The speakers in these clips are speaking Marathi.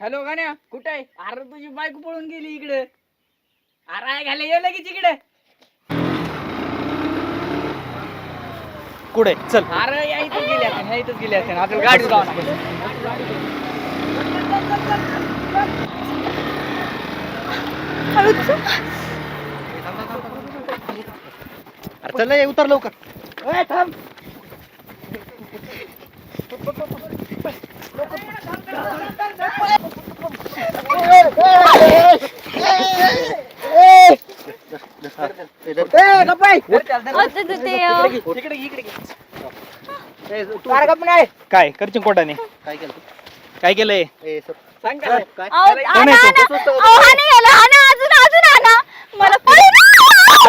हॅलो गाण्या कुठे आहे? अरे तुझी बायक पळून गेली इकडे. अरे घाले ये लगेच इकडे. कुठे? चल. अरे या इथं गेल्या असेल ह्या इथंच गेले असेल आता गाडी लावा ना. चल ये, उतर लवकर. आता ते अं, इकडे इकडे काय करचिन कोटाने? काय केलं काय केलंय? सांग त्याला. अहो, कोण आणा, आहे आणा. तो? अहो, हाणे याला, हाणा, अजून अजून आणा. मला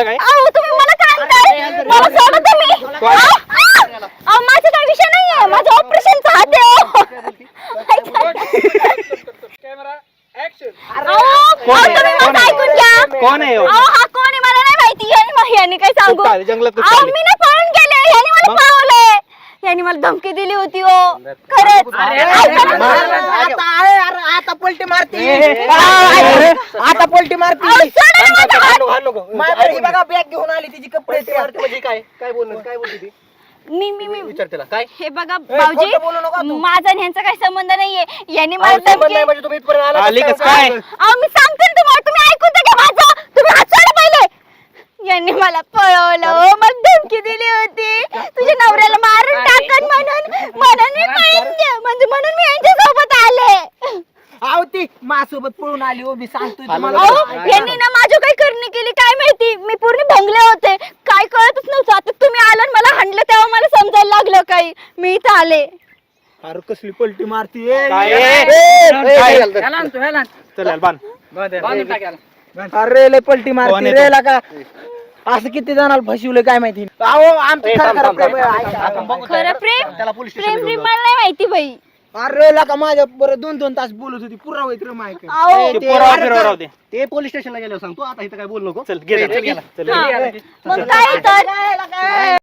काय? अहो, तुम्ही मला काय आणताय? मला सोडा तुम्ही. कोण? अहो, अहो, अहो, माझा काही विषय नाहीये माझं ऑपरेशनचा हात आहे अहो. कॅमेरा ऍक्शन अहो, कोण अहो, आहे? तुम्ही कोण माझं आहे? ऐकून घ्या कोण आहे हो? अहो, हा कोण आहे मला नाही माहिती यांनी मग यांनी काय सांगू कुठं आली? जंगलात कुठं अहो, आली? मी नाही पळून गेले यांनी मला मग? यांनी मला धमकी दिली होती हो खरंच ऐका ना. आता पलटी मारते ए, ए, आता पलटी मारते अहो, सोडा ना माझा हात. माझ्याकडे ही बघा बॅग घेऊन आली तिची कपडे ते मारते म्हणजे काय काय बोलणं काय बोलते ती मी मी मी. विचार काय? हे बघा खोटं बोलू नका भाऊजी तू. माझा आणि ह्यांचा काही संबंध नाहीये. यांनी मला अहो, संबंध धमकी नाही म्हणजे तुम्ही इथपर्यंत आला आली कसं काय? अहो मी सांगते ना तुम्हाला तुम्ही ऐकून तर घ्या माझं. तुम्ही हात सोडा पहिले यांनी मला पळवलं. हो मला धमकी दिली होती. तुझ्या नवऱ्याला मारून टाकत म्हणून म्हणून मी म्हणजे म्हणून मी यांच्या सोबत आले. आहो ती माझ्यासोबत पळून आली हो मी सांगतोय आलो तुम्हाला. अहो यांनी ना माझ्या काही करणी केली काय माहिती मी पूर्ण भंगले होते काय कळतच नव्हतं आता तुम्ही आलं आणि मला हाणलं तेव्हा मला समजायला लागलं काही मी इथं आले. अरे कसली पलटी मारते काय? काय? ह्याला आणतो ह्याला आण. चल यार, बांध. बांधून टाक याला. अरे लय पलटी मारते रे? लागा असं किती जणाला फसवलं काय माहिती? अहो आमचं खरं खरं प्रेम आहे. खरं. प्रेम? प्रेम प्रेम मला नाही माहिती बाई. अरे लागा माझ्या बरं दोन दोन तास बोलत होती. पुरा होईत रे माहिती. ते पोरावर बिरावर राहू दे. ते पोलीस स्टेशनला गेल्यावर सांगतो. आता इथं काय बोलू नको. चल घे. चल मग काय तर